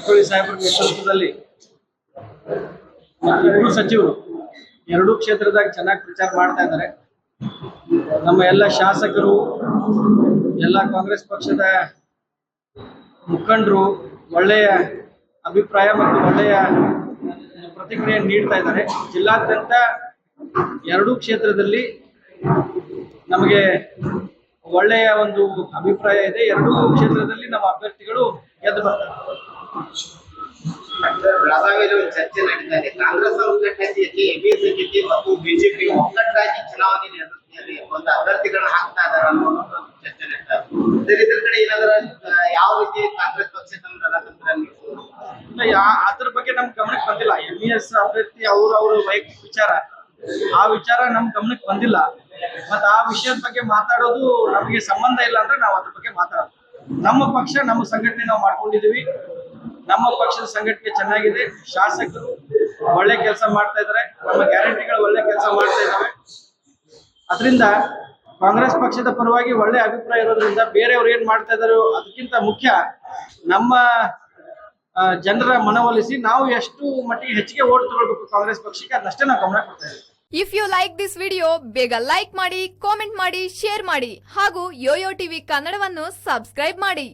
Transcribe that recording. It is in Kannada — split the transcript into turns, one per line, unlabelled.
ಜಾರಕಿಹೊಳಿ ಸಾಹೇಬರ ನೇತೃತ್ವದಲ್ಲಿ ಇಬ್ಬರು ಸಚಿವರು ಎರಡೂ ಕ್ಷೇತ್ರದಾಗ ಚೆನ್ನಾಗಿ ಪ್ರಚಾರ ಮಾಡ್ತಾ ಇದ್ದಾರೆ. ನಮ್ಮ ಎಲ್ಲ ಶಾಸಕರು, ಎಲ್ಲ ಕಾಂಗ್ರೆಸ್ ಪಕ್ಷದ ಮುಖಂಡರು ಒಳ್ಳೆಯ ಅಭಿಪ್ರಾಯ ಮತ್ತು ಒಳ್ಳೆಯ ಪ್ರತಿಕ್ರಿಯೆ ನೀಡ್ತಾ ಇದ್ದಾರೆ. ಜಿಲ್ಲಾದ್ಯಂತ ಎರಡೂ ಕ್ಷೇತ್ರದಲ್ಲಿ ನಮಗೆ ಒಳ್ಳೆಯ ಒಂದು ಅಭಿಪ್ರಾಯ ಇದೆ. ಎರಡೂ ಕ್ಷೇತ್ರದಲ್ಲಿ ನಮ್ಮ ಅಭ್ಯರ್ಥಿಗಳು
ಬೆಳಗಾವಿಯಲ್ಲಿ ಚರ್ಚೆ ನಡೀತಾ ಇದೆ ಕಾಂಗ್ರೆಸ್ ಒಗ್ಗಟ್ಟಾಗಿ ಎಬಿಸಿಟಿ ಮತ್ತು ಬಿಜೆಪಿ ಒಗ್ಗಟ್ಟಾಗಿ ಚುನಾವಣೆ ನಡೆಸ್ತಿದೆ ಒಂದು ಅಭ್ಯರ್ಥಿಗಳನ್ನ ಹಾಕ್ತಾ ಇದಾರೆ ಚರ್ಚೆ ನಡೀತಾ ಇದೆ. ಇದ್ರ ಕಡೆ ಏನಾದ್ರ ಯಾವ ರೀತಿ ಕಾಂಗ್ರೆಸ್ ಪಕ್ಷ ತಮ್ಮ?
ಅದ್ರ ಬಗ್ಗೆ ನಮ್ ಗಮನಕ್ಕೆ ಬಂದಿಲ್ಲ. ಎಂ ಎಸ್ ಅಭ್ಯರ್ಥಿ ಅವ್ರ ಅವ್ರ ವೈಯಕ್ತಿಕ ವಿಚಾರ. ಆ ವಿಚಾರ ನಮ್ ಗಮನಕ್ಕೆ ಬಂದಿಲ್ಲ. ಮತ್ತ ಆ ವಿಷಯದ ಬಗ್ಗೆ ಮಾತಾಡೋದು ನಮಗೆ ಸಂಬಂಧ ಇಲ್ಲ ಅಂದ್ರೆ ನಾವು ಅದ್ರ ಬಗ್ಗೆ ಮಾತಾಡೋದು ನಮ್ಮ ಪಕ್ಷ, ನಮ್ಮ ಸಂಘಟನೆ ನಾವು ಮಾಡ್ಕೊಂಡಿದೀವಿ ನಮ್ಮ ಪಕ್ಷದ ಸಂಘಟನೆ ಚೆನ್ನಾಗಿದೆ. ಶಾಸಕರು ಒಳ್ಳೆ ಕೆಲಸ ಮಾಡ್ತಾ ಇದಾರೆ. ನಮ್ಮ ಗ್ಯಾರಂಟಿಗಳು ಒಳ್ಳೆ ಕೆಲಸ ಮಾಡ್ತಾ ಇದಾವೆ. ಅದರಿಂದ ಕಾಂಗ್ರೆಸ್ ಪಕ್ಷದ ಪರವಾಗಿ ಒಳ್ಳೆ ಅಭಿಪ್ರಾಯ ಇರೋದ್ರಿಂದ ಬೇರೆಯವ್ರು ಏನ್ ಮಾಡ್ತಾ ಇದಾರೋ ಅದಕ್ಕಿಂತ ಮುಖ್ಯ ನಮ್ಮ ಜನರ ಮನವೊಲಿಸಿ ನಾವು ಎಷ್ಟು ಮಟ್ಟಿಗೆ ಹೆಚ್ಚಿಗೆ ಓಟ್ ತಗೊಳ್ಬೇಕು ಕಾಂಗ್ರೆಸ್ ಪಕ್ಷಕ್ಕೆ ಅದನ್ನಷ್ಟೇ ನಾವು ಗಮನ ಕೊಡ್ತಾ ಇದ್ದೀವಿ.
If you like this video ಬೇಗ ಲೈಕ್ ಮಾಡಿ ಕಾಮೆಂಟ್ ಮಾಡಿ ಶೇರ್ ಮಾಡಿ ಹಾಗೂ ಯೋಯೋ ಟಿವಿ ಕನ್ನಡವನ್ನು ಸಬ್ಸ್ಕ್ರೈಬ್ ಮಾಡಿ.